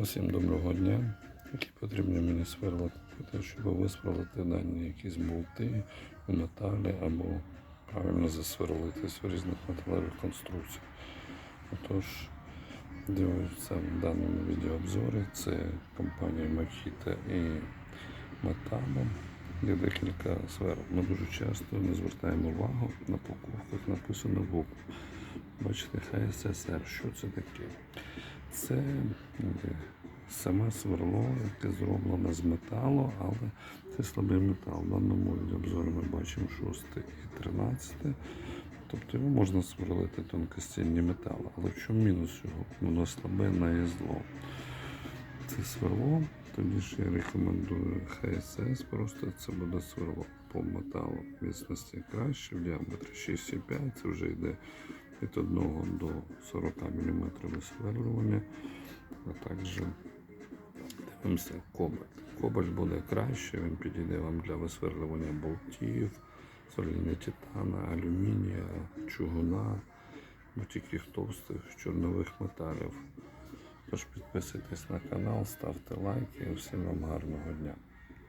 Усім доброго дня. Які потрібні мені сверла купити, щоб висверлити дані якісь болти у металі або правильно засверлитись в різних металевих конструкціях. Отож, дивіться в даному відеообзорі. Це компанія Makita і Metabo. Є декілька сфер. Ми дуже часто не звертаємо увагу на покупках написано букву. Бачите, ХССР. Що це таке? Це е, саме сверло, яке зроблено з металу, але це слабий метал. В даному обзорі ми бачимо 6 і 13. Тобто його можна сверлити тонкостінні метали. Але в чому мінус його? Воно слабе на зло. Це сверло, тоді ж я рекомендую ХСС, просто це буде сверло по металу міцності краще, в діаметрі 6,5, це вже йде від 1 до 40 мм висверлювання, а також дивимося кобальт. Кобальт буде краще, він підійде вам для висверлювання болтів, сверління титана, алюмінія, чугуна, будь-яких товстих чорнових металів. Тож підписуйтесь на канал, ставте лайки. Всім вам гарного дня.